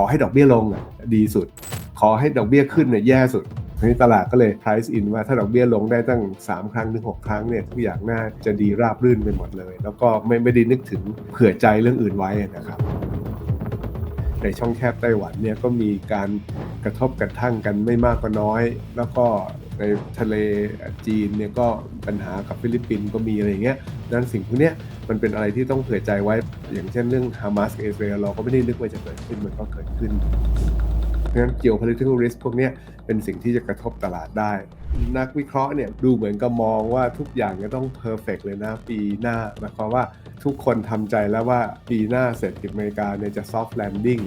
ขอให้ดอกเบี้ยลงอะดีสุด ขอให้ดอกเบี้ยขึ้นเนี่ยแย่สุดทีนี้ตลาดก็เลย price in ว่าถ้าดอกเบี้ยลงได้ตั้ง 3 ครั้งถึง6ครั้งเนี่ยทุกอย่างน่าจะดีราบรื่นไปหมดเลย แล้วก็ไม่ไม่ได้นึกถึงเผื่อใจเรื่องอื่นไว้นะครับในช่องแคบไต้หวันเนี่ยก็มีการกระทบกระทั่งกันไม่มากก็น้อย แล้วก็ในทะเลจีนเนี่ยก็ปัญหากับฟิลิปปินส์ก็มีอะไรเงี้ยดังนั้นสิ่งพวกเนี้ย มันเป็นอะไรที่ต้องเผื่อใจไว้ อย่างเช่นเรื่องฮามาสกับอิสราเอลเราก็ไม่ได้นึกว่าจะเกิดขึ้นมันก็เกิดขึ้นเพราะฉะนั้น geopolitical risk พวกนี้เป็นสิ่งที่จะกระทบตลาดได้ นักวิเคราะห์เนี่ยดูเหมือนกับมองว่าทุกอย่างจะต้อง perfect เลยนะปีหน้าหมายความว่าทุกคนทำใจแล้วว่าปีหน้าเศรษฐกิจอเมริกาเนี่ยจะ soft landing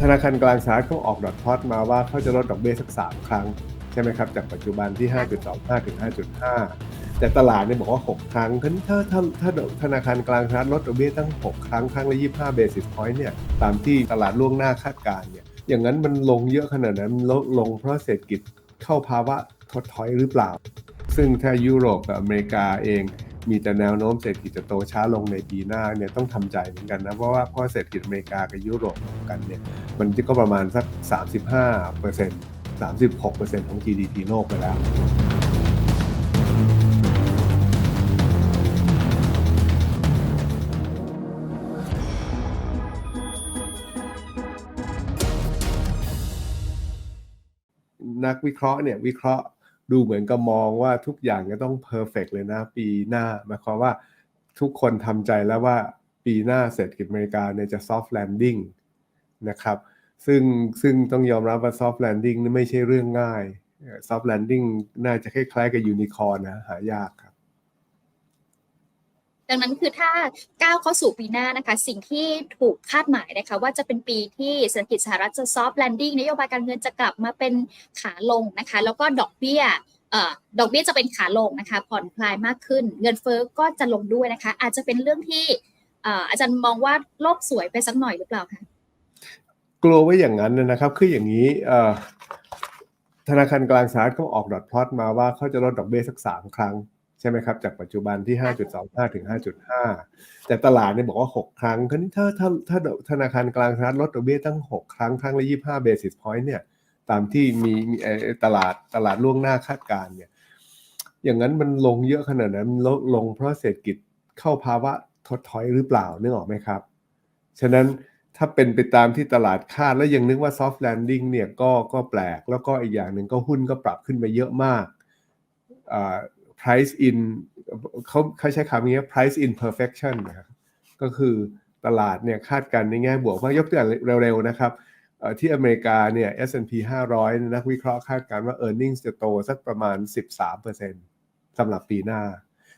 ธนาคารกลางสหรัฐเขาออกดอทพอตมาว่าเขาจะลดดอกเบี้ยสัก 3 ครั้ง ใช่ไหมครับ จากปัจจุบันที่ 5.25 ถึง 5.5 แต่ตลาดเนี่ยบอกว่า 6 ครั้งถ้าถ้าถ้าถ้าธนาคารกลางสหรัฐลดดอกเบี้ยตั้ง 6 ครั้ง ครั้งละ 25 basis point เนี่ยตามที่ตลาดล่วงหน้าคาดการณ์เนี่ยอย่างนั้นมันลงเยอะขนาดนั้นลดลงเพราะเศรษฐกิจเข้าภาวะถดถอยหรือเปล่า ซึ่งถ้ายุโรปกับอเมริกาเองมีแต่แนวโน้มเศรษฐกิจจะโตช้าลงในปีหน้าเนี่ยต้องทำใจเหมือนกันนะ เพราะว่าเพราะเศรษฐกิจอเมริกากับยุโรปกันเนี่ยมันก็ประมาณสัก 35เปอร์เซ็นต์36เปอร์เซ็นต์ของ GDP โลกไปแล้ว นักวิเคราะห์เนี่ยวิเคราะห์ดูเหมือนกับมองว่าทุกอย่างจะต้องเพอร์เฟกเลยนะ ปีหน้าหมายความว่าทุกคนทำใจแล้วว่าปีหน้าเศรษฐกิจอเมริกาเนี่ยจะซอฟต์แลนดิ้งนะครับซึ่งซึ่งต้องยอมรับว่าซอฟต์แลนดิ้งนี่ไม่ใช่เรื่องง่ายซอฟต์แลนดิ้งน่าจะคล้ายๆกับยูนิคอร์นะหายากครับ ดังนั้นคือถ้าก้าวเข้าสู่ปีหน้านะคะ สิ่งที่ถูกคาดหมายนะคะว่าจะเป็นปีที่เศรษฐกิจสหรัฐจะซอฟต์แลนดิ้งนโยบายการเงินจะกลับมาเป็นขาลงนะคะ แล้วก็ดอกเบี้ยเอ่อดอกเบี้ยจะเป็นขาลงนะคะ ผ่อนคลายมากขึ้น เงินเฟ้อก็จะลงด้วยนะคะ อาจจะเป็นเรื่องที่เอ่ออาจารย์มองว่าโลกสวยไปสักหน่อยหรือเปล่าคะกลัวไว่าอย่างนั้นนะครับ คืออย่างนี้ธนาคารกลางสหรัฐเขาออกดอทพลอตมาว่าเขาจะลดดอกเบี้ยสักสามครั้ง ใช่ไหมครับ จากปัจจุบันที่ 5.25 ถึง 5.5 แต่ตลาดเนี่ยบอกว่า 6 ครั้งคราวนี้ถ้าถ้าถ้าธนาคารกลางสหรัฐลดดอกเบี้ยตั้ง 6 ครั้ง ครั้งละ 25 basis point เนี่ย ตามที่มีมีตลาดตลาดล่วงหน้าคาดการณ์เนี่ย อย่างนั้นมันลงเยอะขนาดนั้นลดลงเพราะเศรษฐกิจเข้าภาวะถดถอยหรือเปล่านึกออกไหมครับ ฉะนั้นถ้าเป็นไปตามที่ตลาดคาดแล้วยังนึกว่า soft landing เนี่ยก็ก็แปลก แล้วก็อีกอย่างหนึ่งก็หุ้นก็ปรับขึ้นมาเยอะมาก price in เขาเขาใช้คำนี้ price in perfection นะครับก็คือตลาดเนี่ยคาดการในแง่บวกว่ายกตัวอย่างเร็วๆนะครับที่อเมริกาเนี่ย S&P 500 นักวิเคราะห์คาดการณ์ว่า earnings จะโตสักประมาณ 13%สำหรับปีหน้า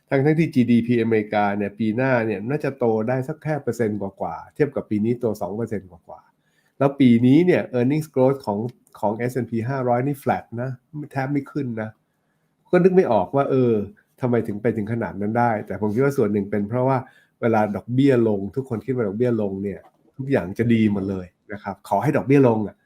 ทั้งทั้งที่ GDP อเมริกาเนี่ยปีหน้าเนี่ยน่าจะโตได้สักแค่เปอร์เซ็นต์กว่าๆเทียบกับปีนี้โต 2%กว่าๆแล้วปีนี้เนี่ย earnings growth ของของ S&P 500 นี่ flat นะแทบไม่ขึ้นนะ ก็นึกไม่ออกว่าเออทำไมถึงไปถึงขนาดนั้นได้ แต่ผมคิดว่าส่วนหนึ่งเป็นเพราะว่าเวลาดอกเบี้ยลง ทุกคนคิดว่าดอกเบี้ยลงเนี่ย ทุกอย่างจะดีหมดเลยนะครับ ขอให้ดอกเบี้ยลงอะ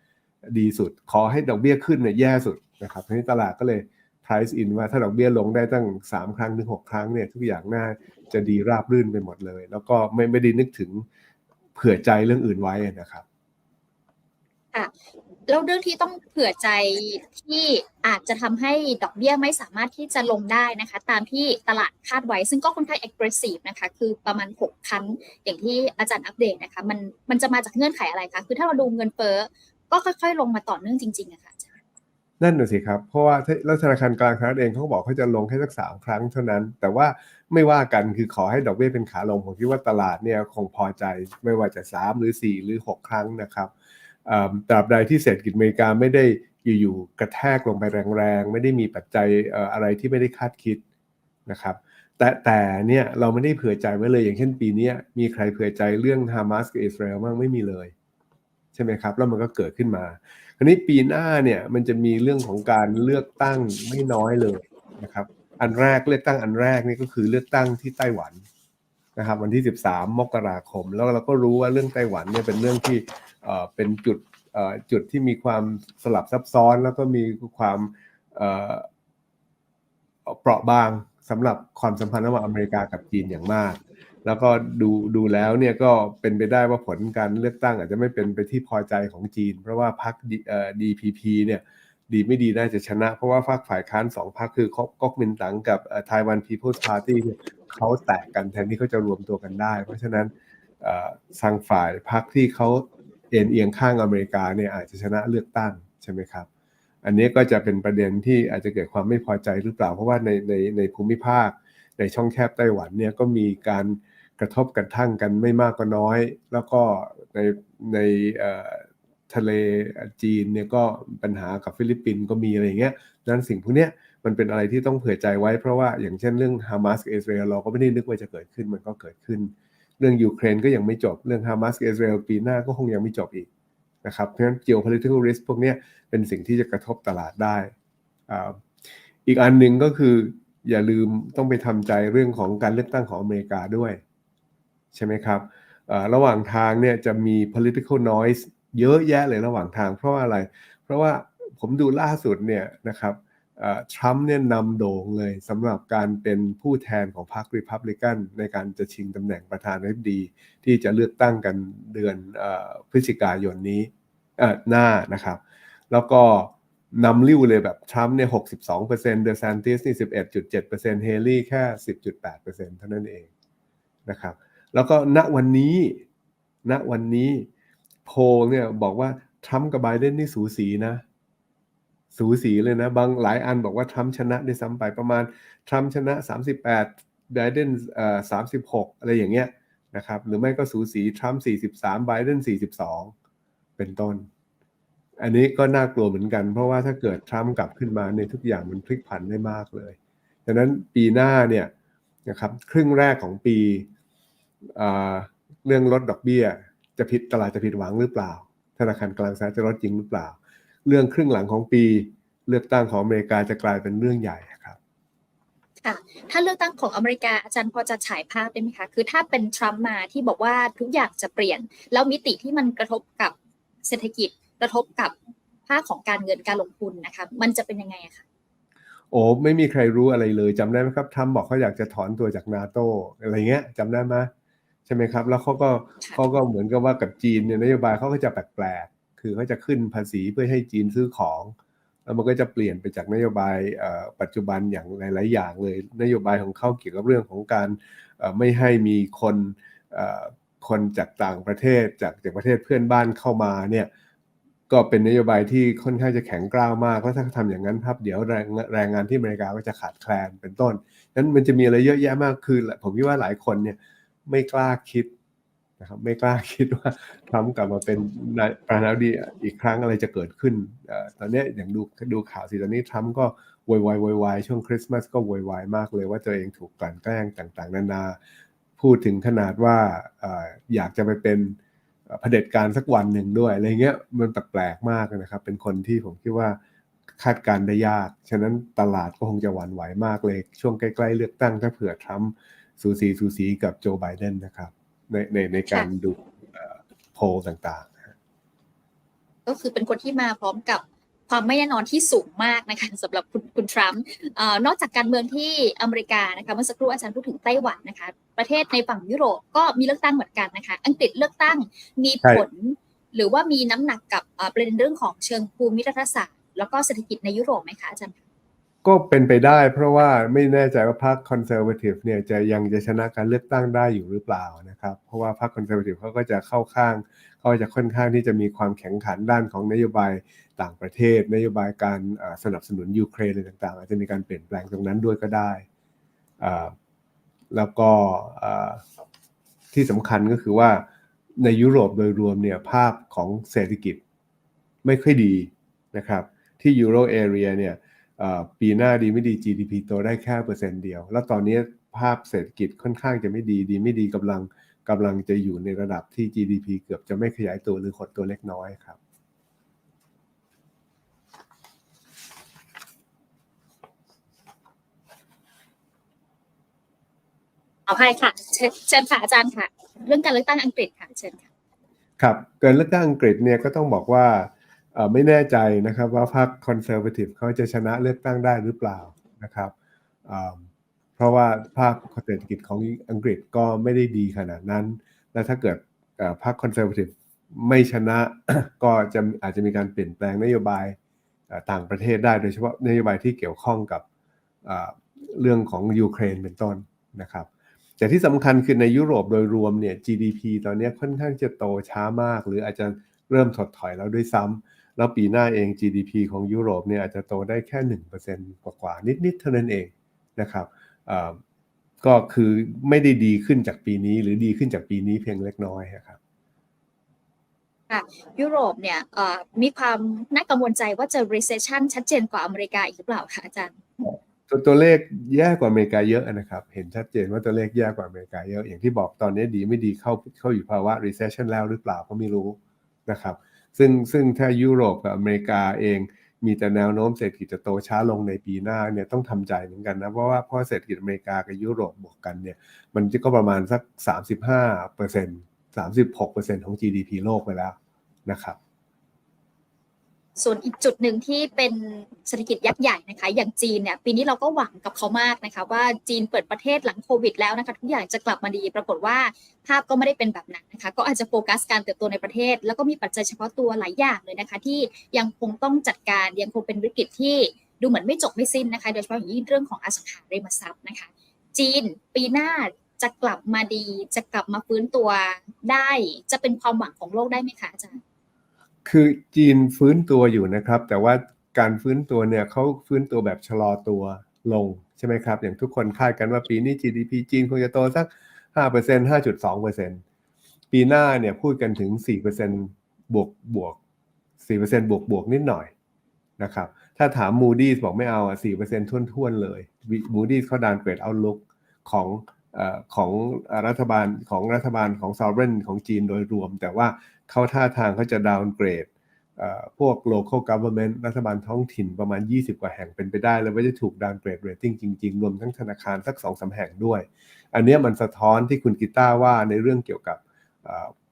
ดีสุด ขอให้ดอกเบี้ยขึ้นเนี่ยแย่สุดนะครับทีนี้ตลาดก็เลย price in ว่าถ้าดอกเบี้ยลงได้ตั้ง 3 ครั้งถึง6ครั้งเนี่ยทุกอย่างน่าจะดีราบรื่นไปหมดเลย แล้วก็ไม่ไม่ได้นึกถึงเผื่อใจเรื่องอื่นไว้นะครับ แล้วเรื่องที่ต้องเผื่อใจที่อาจจะทำให้ดอกเบี้ยไม่สามารถที่จะลงได้นะคะ ตามที่ตลาดคาดไว้ ซึ่งก็ค่อนข้าง aggressive นะคะ คือประมาณ6ครั้งอย่างที่อาจารย์อัปเดตนะคะ มันมันจะมาจากเงื่อนไขอะไรคะ คือถ้าเราดูเงินเฟ้อก็ค่อยๆ ลงมาต่อเนื่องจริงๆอะค่ะนั่นน่ะสิครับ เพราะว่าแล้วธนาคารกลางสหรัฐเองเขาบอกเขาจะลงแค่สักสามครั้งเท่านั้น แต่ว่าไม่ว่ากันคือขอให้ดอกเบี้ยเป็นขาลงผมคิดว่าตลาดเนี่ยคงพอใจไม่ว่าจะ 3 หรือ 4 หรือ 6 ครั้งนะครับ ตราบใดที่เศรษฐกิจอเมริกาไม่ได้อยู่ๆกระแทกลงไปแรงๆ ไม่ได้มีปัจจัยอะไรที่ไม่ได้คาดคิดนะครับ แต่แต่เนี่ยเราไม่ได้เผื่อใจไว้เลยอย่างเช่นปีนี้มีใครเผื่อใจเรื่องฮามาสกับอิสราเอลบ้างไม่มีเลยใช่ไหมครับ แล้วมันก็เกิดขึ้นมาคราวนี้ปีหน้าเนี่ยมันจะมีเรื่องของการเลือกตั้งไม่น้อยเลยนะครับ อันแรกเลือกตั้งอันแรกนี่ก็คือเลือกตั้งที่ไต้หวันนะครับ วันที่ 13 มกราคม แล้วเราก็รู้ว่าเรื่องไต้หวันเนี่ยเป็นเรื่องที่ เป็นจุดจุดที่มีความสลับซับซ้อน แล้วก็มีความเปราะบางสำหรับความสัมพันธ์ระหว่างอเมริกากับจีนอย่างมาก แล้วก็ดูดูแล้วเนี่ยก็เป็นไปได้ว่าผลการเลือกตั้งอาจจะไม่เป็นไปที่พอใจของจีน เพราะว่าพรรคเอ่อ DPP เนี่ยดีไม่ดีน่าจะชนะ เพราะว่าฝากฝ่ายค้านสองพรรคคือก๊กมินตั๋งกับไต้หวัน People's Party เนี่ยเขาแตกกันแทนที่เขาจะรวมตัวกันได้ เพราะฉะนั้นทางฝ่ายพรรคที่เขา เอ็นเอียงข้างอเมริกาเนี่ยอาจจะชนะเลือกตั้งใช่ไหมครับ อันนี้ก็จะเป็นประเด็นที่อาจจะเกิดความไม่พอใจหรือเปล่า เพราะว่าในในในภูมิภาค ในช่องแคบไต้หวันเนี่ยก็มีการกระทบกระทั่งกันไม่มากก็น้อย แล้วก็ในในทะเลจีนเนี่ยก็ปัญหากับฟิลิปปินส์ก็มีอะไรอย่างเงี้ยดังนั้นสิ่งพวกเนี้ยมันเป็นอะไรที่ต้องเผื่อใจไว้เพราะว่าอย่างเช่นเรื่องฮามาสกับอิสราเอลเราก็ไม่ได้นึกว่าจะเกิดขึ้นมันก็เกิดขึ้น เรื่องยูเครนก็ยังไม่จบเรื่องฮามาสอิสราเอลปีหน้าก็คงยังไม่จบอีกนะครับเพราะฉะนั้น geopolitical risk พวกนี้เป็นสิ่งที่จะกระทบตลาดได้อ,อีกอันหนึ่งก็คืออย่าลืมต้องไปทำใจเรื่องของการเลือกตั้งของอเมริกาด้วย ใช่ไหมครับระหว่างทางเนี่ยจะมี political noise เยอะแยะเลยระหว่างทางเพราะาอะไร เพราะว่าผมดูล่าสุดเนี่ยนะครับ ทรัมป์เนี่ยนำโด่งเลยสำหรับการเป็นผู้แทนของพรรคริพับลิกันในการจะชิงตำแหน่งประธานาธิบดี ที่จะเลือกตั้งกันเดือนอพฤศจิกายนนี้หน้านะครับ แล้วก็นำลิ้วเลยแบบทรัมป์เนี่ย62%เดอะแซนติสนี่11.7%เฮลี่แค่10.8%เท่านั้นเองนะครับ แล้วก็ณวันนี้ณวันนี้โพลเนี่ยบอกว่าทรัมป์กับไบเดนนี่สูสีนะ สูสีเลยนะ บางหลายอันบอกว่าทรัมป์ชนะได้ซ้ำไปประมาณทรัมป์ชนะ 38ไบเดนเอ่อ36 อะไรอย่างเงี้ยนะครับหรือไม่ก็สูสีทรัมป์43ไบเดน42 เป็นต้น อันนี้ก็น่ากลัวเหมือนกัน เพราะว่าถ้าเกิดทรัมป์กลับขึ้นมาในทุกอย่างมันพลิกผันได้มากเลยดังนั้นปีหน้าเนี่ยนะครับครึ่งแรกของปีเรื่องลดดอกเบี้ย จะผิดตลาดจะผิดหวังหรือเปล่า ธนาคารกลางสหรัฐจะลดจริงหรือเปล่า เรื่องครึ่งหลังของปี เลือกตั้งของอเมริกาจะกลายเป็นเรื่องใหญ่ครับค่ะถ้าเลือกตั้งของอเมริกาอาจารย์พอจะฉายภาพได้ไหมคะ คือถ้าเป็นทรัมป์มาที่บอกว่าทุกอย่างจะเปลี่ยน แล้วมิติที่มันกระทบกับเศรษฐกิจกระทบกับภาคของการเงินการลงทุนนะคะมันจะเป็นยังไงอะคะโอ้ไม่มีใครรู้อะไรเลยจำได้ไหมครับทรัมป์บอกเขาอยากจะถอนตัวจากนาโตอะไรเงี้ยจำได้ไหมใช่ไหมครับ แล้วเขาก็เขาก็เหมือนกับว่ากับจีนเนี่ยนโยบายเขาก็จะแปลกๆ คือเขาจะขึ้นภาษีเพื่อให้จีนซื้อของแล้วมันก็จะเปลี่ยนไปจากนโยบายปัจจุบันอย่างหลาย ๆ อย่างเลย นโยบายของเขาเกี่ยวกับเรื่องของการไม่ให้มีคนคนจากต่างประเทศจากจากประเทศเพื่อนบ้านเข้ามาเนี่ยก็เป็นนโยบายที่ค่อนข้างจะแข็งกร้าวมากเพราะถ้าทำอย่างนั้นครับเดี๋ยวแรงแรงงานที่อเมริกาก็จะขาดแคลนเป็นต้นนั้นมันจะมีอะไรเยอะแยะมากคือผมคิดว่าหลายคนเนี่ยไม่กล้าคิด นะครับไม่กล้าคิดว่าทรัมป์กลับมาเป็นประธานาธิบดีอีกครั้งอะไรจะเกิดขึ้นอตอนนี้อย่างดูดูข่าวสิตอนนี้ทรัมป์ก็โวยวายโวยวายช่วงคริสต์มาสก็โวยวายมากเลยว่าตัวเองถูกกลั่นแกล้งต่างๆ นานา พูดถึงขนาดว่าออยากจะไปเป็นเอ่อเผด็จการสักวันหนึ่งด้วยอะไรเงี้ยมันแปลกๆมากนะครับ เป็นคนที่ผมคิดว่าคาดการณ์ได้ยาก ฉะนั้นตลาดก็คงจะหวั่นไหวมากเลย ช่วงใกล้ ๆ เลือกตั้งถ้าเผื่อทรัมป์สูสีสูสีกับโจไบเดนนะครับ ในในในการดูเอ่อโพลต่างๆ ก็คือเป็นคนที่มาพร้อมกับความไม่แน่นอนที่สูงมากนะคะสำหรับคุณคุณทรัมป์เอ่อนอกจากการเมืองที่อเมริกานะคะเมื่อสักครู่อาจารย์พูดถึงไต้หวันนะคะ ประเทศในฝั่งยุโรปก็มีเลือกตั้งเหมือนกันนะคะ อังกฤษเลือกตั้งมีผล หรือว่ามีน้ำหนักกับเอ่อประเด็นเรื่องของเชิงภูมิรัฐศาสตร์ แล้วก็เศรษฐกิจในยุโรปไหมคะอาจารย์คะ ก็เป็นไปได้ เพราะว่าไม่แน่ใจว่าพรรคคอนเซอร์วทีฟเนี่ยจะยังจะชนะการเลือกตั้งได้อยู่หรือเปล่านะครับ เพราะว่าพรรคคอนเซอร์วทีฟเขาก็จะเข้าข้างเขาจะค่อนข้างที่จะมีความแข็งขันด้านของนโยบายต่างประเทศ นโยบายการสนับสนุนยูเครนอะไรต่าง ๆ อาจจะมีการเปลี่ยนแปลงตรงนั้นด้วยก็ได้ แล้วก็ที่สำคัญก็คือว่าในยุโรปโดยรวมเนี่ยภาพของเศรษฐกิจไม่ค่อยดีนะครับ ที่ยูโรเอเรียเนี่ย ปีหน้าดีไม่ดี GDP โตได้แค่เปอร์เซ็นต์เดียว แล้วตอนนี้ภาพเศรษฐกิจค่อนข้างจะไม่ดี ดีไม่ดีกำลังกำลังจะอยู่ในระดับที่ GDP เกือบจะไม่ขยายตัวหรือหดตัวเล็กน้อยครับขออภัยค่ะเชิญเชิญค่ะอาจารย์ค่ะ เรื่องการเลือกตั้งอังกฤษค่ะเชิญค่ะครับเกินเลือกตั้งอังกฤษเนี่ยก็ต้องบอกว่าเอ่อ ไม่แน่ใจนะครับว่าพรรคคอนเซอร์วทีฟเขาจะชนะเลือกตั้งได้หรือเปล่านะครับเพราะว่าภาคเศรษฐกิจของอังกฤษก็ไม่ได้ดีขนาดนั้น และถ้าเกิดพรรคคอนเซอร์วทีฟไม่ชนะก็จะอาจจะมีการเปลี่ยนแปลงนโยบายต่างประเทศได้โดยเฉพาะนโยบายที่เกี่ยวข้องกับเรื่องของยูเครนเป็นต้นนะครับ แต่ที่สำคัญคือในยุโรปโดยรวมเนี่ย GDP ตอนนี้ค่อนข้างจะโตช้ามาก หรืออาจจะเริ่มถดถอยแล้วด้วยซ้ำ แล้วปีหน้าเอง GDP ของยุโรปเนี่ยอาจจะโตได้แค่ 1%กว่าๆนิดๆเท่านั้นเองนะครับเอ่อก็คือไม่ได้ดีขึ้นจากปีนี้ หรือดีขึ้นจากปีนี้เพียงเล็กน้อยครับยุโรปเนี่ยเอ่อมีความน่ากังวลใจว่าจะ recession ชัดเจนกว่าอเมริกาอีกหรือเปล่าคะอาจารย์ตัวตัวเลขแย่กว่าอเมริกาเยอะนะครับ เห็นชัดเจนว่าตัวเลขแย่กว่าอเมริกาเยอะอย่างที่บอกตอนนี้ดีไม่ดีเข้าเข้าอยู่ภาวะ recession แล้วหรือเปล่าก็ไม่รู้นะครับ ซึ่งซึ่งถ้ายุโรปกับอเมริกาเองมีแต่แนวโน้มเศรษฐกิจจะโตช้าลงในปีหน้าเนี่ยต้องทำใจเหมือนกันนะ เพราะว่าพอเศรษฐกิจอเมริกากับยุโรปบวกกันเนี่ยมันก็ประมาณสัก 35เปอร์เซ็นต์36เปอร์เซ็นต์ของ GDP โลกไปแล้วนะครับ ส่วนอีกจุดหนึ่งที่เป็นเศรษฐกิจยักษ์ใหญ่นะคะ อย่างจีนเนี่ยปีนี้เราก็หวังกับเขามากนะคะ ว่าจีนเปิดประเทศหลังโควิดแล้วนะคะทุกอย่างจะกลับมาดี ปรากฏว่าภาพก็ไม่ได้เป็นแบบนั้นนะคะ ก็อาจจะโฟกัสการเติบโตในประเทศ แล้วก็มีปัจจัยเฉพาะตัวหลายอย่างเลยนะคะ ที่ยังคงต้องจัดการยังคงเป็นวิกฤตที่ดูเหมือนไม่จบไม่สิ้นนะคะโดยเฉพาะอย่างยิ่งเรื่องของอสังหาริมทรัพย์นะคะ จีนปีหน้าจะกลับมาดี จะกลับมาฟื้นตัวได้ จะเป็นความหวังของโลกได้ไหมคะอาจารย์ คือจีนฟื้นตัวอยู่นะครับ แต่ว่าการฟื้นตัวเนี่ยเขาฟื้นตัวแบบชะลอตัวลงใช่ไหมครับ อย่างทุกคนคาดกันว่าปีนี้ GDP จีนคงจะโตสัก 5% 5.2%ปีหน้าเนี่ยพูดกันถึง 4%บวกบวก 4%บวกบวกนิดหน่อยนะครับถ้าถาม Moody's บอกไม่เอาอะ4%ท้วนๆเลย Moody's เขาดานเกรด outlook ของ ของรัฐบาลของรัฐบาลของ sovereign ของจีนโดยรวม แต่ว่าเขาท่าทางเขาจะดาวน์เกรดพวก local government รัฐบาลท้องถิ่นประมาณ 20 กว่าแห่งเป็นไปได้ แล้วว่าจะถูกดาวน์เกรด rating จริง ๆ รวมทั้งธนาคารสัก2อสาแห่งด้วย อันเนี้ยมันสะท้อนที่คุณกีต้าว่าในเรื่องเกี่ยวกับ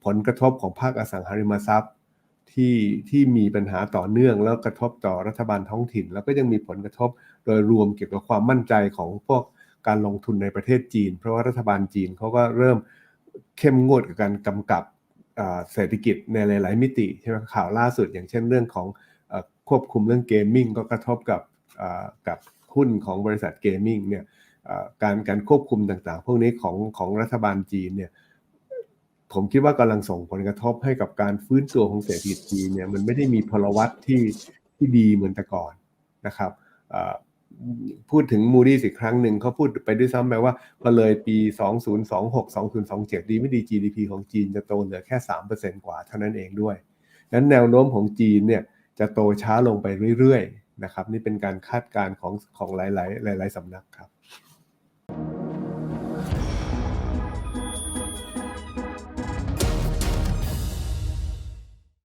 ผลกระทบของภาคอสังหาริมทรัพย์ที่ที่มีปัญหาต่อเนื่องแล้วกระทบต่อรัฐบาลท้องถิ่น แล้วก็ยังมีผลกระทบโดยรวมเกี่ยวกับความมั่นใจของพวก การลงทุนในประเทศจีน เพราะว่ารัฐบาลจีนเขาก็เริ่มเข้มงวดกับการกำกับเศรษฐกิจในหลาย ๆ มิติใช่ไหมข่าวล่าสุด อย่างเช่นเรื่องของควบคุมเรื่องเกมมิ่งก็กระทบกับกับหุ้นของบริษัทเกมมิ่งเนี่ยการการควบคุมต่างๆ พวกนี้ของของรัฐบาลจีนเนี่ยผมคิดว่ากำลังส่งผลกระทบให้กับการฟื้นตัวของเศรษฐกิจจีนเนี่ยมันไม่ได้มีพลวัตที่ที่ดีเหมือนแต่ก่อนนะครับ พูดถึงมูดี้อีกครั้งหนึ่งเขาพูดไปด้วยซ้ำไปว่าพอเลยปี 2026 2027 ดีไม่ดี GDP ของจีนจะโตเหลือแค่ 3%กว่าเท่านั้นเองด้วยนั้นแนวโน้มของจีนเนี่ยจะโตช้าลงไปเรื่อยๆนะครับนี่เป็นการคาดการณ์ของของหลายๆหลาย ๆสำนักครับ